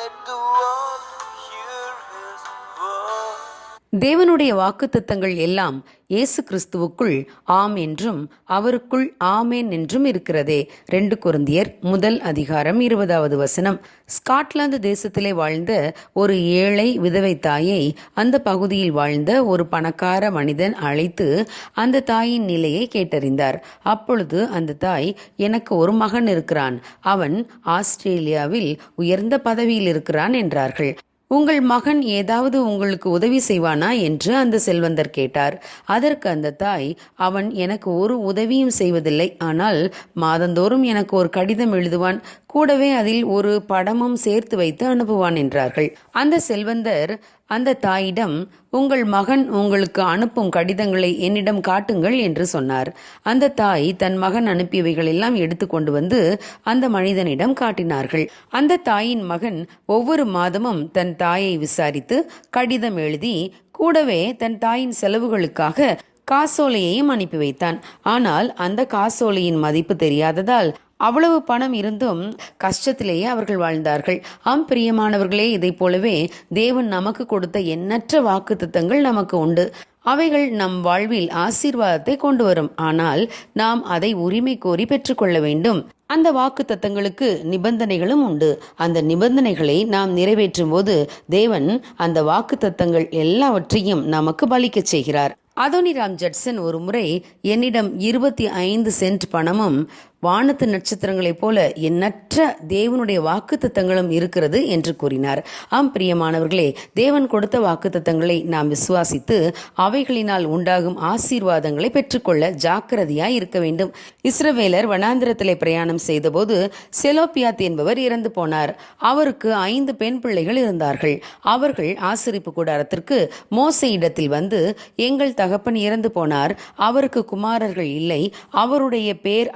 let the world தேவனுடைய வாக்குத்தத்தங்கள் எல்லாம் இயேசு கிறிஸ்துவுக்குள் ஆம் என்றும் அவருக்குள் ஆமேன் என்றும் இருக்கிறதே. ரெண்டு குருந்தியர் முதல் அதிகாரம் இருபதாவது வசனம். ஸ்காட்லாந்து தேசத்திலே வாழ்ந்த ஒரு ஏழை விதவை தாயை அந்த பகுதியில் வாழ்ந்த ஒரு பணக்கார மனிதன் அழைத்து அந்த தாயின் நிலையை கேட்டறிந்தார். அப்பொழுது அந்த தாய் எனக்கு ஒரு மகன் இருக்கிறான். அவன் ஆஸ்திரேலியாவில் உயர்ந்த பதவியில் இருக்கிறான் என்றார்கள். உங்கள் மகன் ஏதாவது உங்களுக்கு உதவி செய்வானா என்று அந்த செல்வந்தர் கேட்டார். அதற்கு அந்த தாய் அவன் எனக்கு ஒரு உதவியும் செய்வதில்லை. ஆனால் மாதந்தோறும் எனக்கு ஒரு கடிதம் எழுதுவான். கூடவே அதில் ஒரு படமும் சேர்த்து வைத்து அனுப்புவான் என்றார்கள். அந்த செல்வந்தர் அந்த தாயிடம் உங்கள் மகன் உங்களுக்கு அனுப்பும் கடிதங்களை என்னிடம் காட்டுங்கள் என்று சொன்னார். அந்த தாய் தன் மகன் அனுப்பியவைகள் எல்லாம் எடுத்துக்கொண்டு வந்து அந்த மனிதனிடம் காட்டினார்கள். அந்த தாயின் மகன் ஒவ்வொரு மாதமும் தன் தாயை விசாரித்து கடிதம் எழுதி கூடவே தன் தாயின் செலவுகளுக்காக காசோலையையும் அனுப்பி வைத்தான். ஆனால் அந்த காசோலையின் மதிப்பு தெரியாததால் அவ்வளவு பணம் இருந்தும் கஷ்டத்திலேயே அவர்கள் வாழ்ந்தார்கள். ஆம் பிரியமானவர்களே இதை போலவே தேவன் நமக்கு கொடுத்த எண்ணற்ற வாக்கு திட்டங்கள் நமக்கு உண்டு. அவைகள் நம் வாழ்வில் ஆசீர்வாதத்தை கொண்டு வரும். ஆனால் நாம் அதை உரிமை கோரி பெற்றுக்கொள்ள வேண்டும். அந்த வாக்கு தத்தங்களுக்கு நிபந்தனைகளும் உண்டு. அந்த நிபந்தனைகளை நாம் நிறைவேற்றும் போது தேவன் அந்த வாக்கு தத்தங்கள் எல்லாவற்றையும் நமக்கு பலிக்கச் செய்கிறார். அதோனிராம் ஜட்சன் ஒரு முறை என்னிடம் இருபத்தி ஐந்து சென்ட் பணமும் வானத்து நட்சத்திரங்களைப் போல எண்ணற்ற தேவனுடைய வாக்குத்தத்தங்களும் இருக்கிறது என்று கூறினார். ஆம் பிரியமானவர்களே தேவன் கொடுத்த வாக்குத்தத்தங்களை நாம் விசுவாசித்து அவைகளினால் உண்டாகும் ஆசீர்வாதங்களை பெற்றுக்கொள்ள ஜாக்கிரதையாய் இருக்க வேண்டும். இஸ்ரவேலர் வனாந்திரத்திலே பிரயாணம் செய்தபோது செலோபியாத் என்பவர் இறந்து போனார். அவருக்கு ஐந்து பெண் பிள்ளைகள் இருந்தார்கள். அவர்கள் ஆசிரிப்பு கூடாரத்திற்கு மோச இடத்தில் வந்து எங்கள் தகப்பன் இறந்து போனார். அவருக்கு குமாரர்கள் இல்லை. அவருடைய பேர்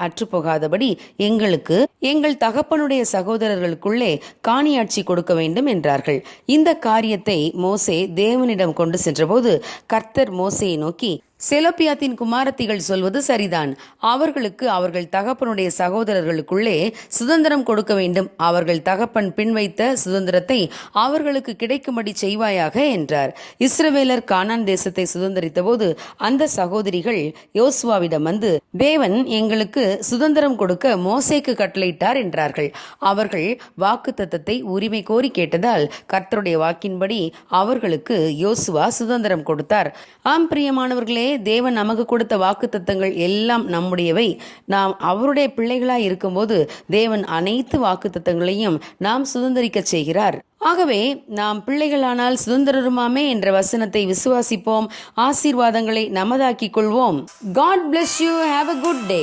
ஆகாதபடி எங்களுக்கு எங்கள் தகப்பனுடைய சகோதரர்களுக்குள்ளே காணியாட்சி கொடுக்க வேண்டும் என்றார்கள். இந்த காரியத்தை மோசே தேவனிடம் கொண்டு சென்றபோது கர்த்தர் மோசையை நோக்கி செலப்பியாத்தின் குமாரத்திகள் சொல்வது சரிதான். அவர்களுக்கு அவர்கள் தகப்பனுடைய சகோதரர்களுக்குள்ளே சுதந்திரம் கொடுக்க வேண்டும். அவர்கள் தகப்பன் பின்வைத்த சுதந்திரத்தை அவர்களுக்கு கிடைக்கும்படி செய்வாயாக என்றார். இஸ்ரவேலர் கானான் தேசத்தை சுதந்திரித்த போது அந்த சகோதரிகள் யோசுவாவிடம் வந்து தேவன் எங்களுக்கு சுதந்திரம் கொடுக்க மோசேக்கு கட்டளையிட்டார் என்றார்கள். அவர்கள் வாக்கு தத்தத்தை உரிமை கோரி கேட்டதால் கர்த்தருடைய வாக்கின்படி அவர்களுக்கு யோசுவா சுதந்திரம் கொடுத்தார். ஆம் பிரியமானவர்களே தேவன் நமக்கு கொடுத்த வாக்கு தத்தங்கள் எல்லாம் நம்முடையவை. நாம் அவருடைய பிள்ளைகளாய் இருக்கும்போது தேவன் அனைத்து வாக்கு தத்தங்களையும் நாம் சுதந்திரிக்க செய்கிறார். ஆகவே நாம் பிள்ளைகளானால் சுதந்திரருமாமே என்ற வசனத்தை விசுவாசிப்போம். ஆசீர்வாதங்களை நமதாக்கிக் கொள்வோம். God bless you have a good day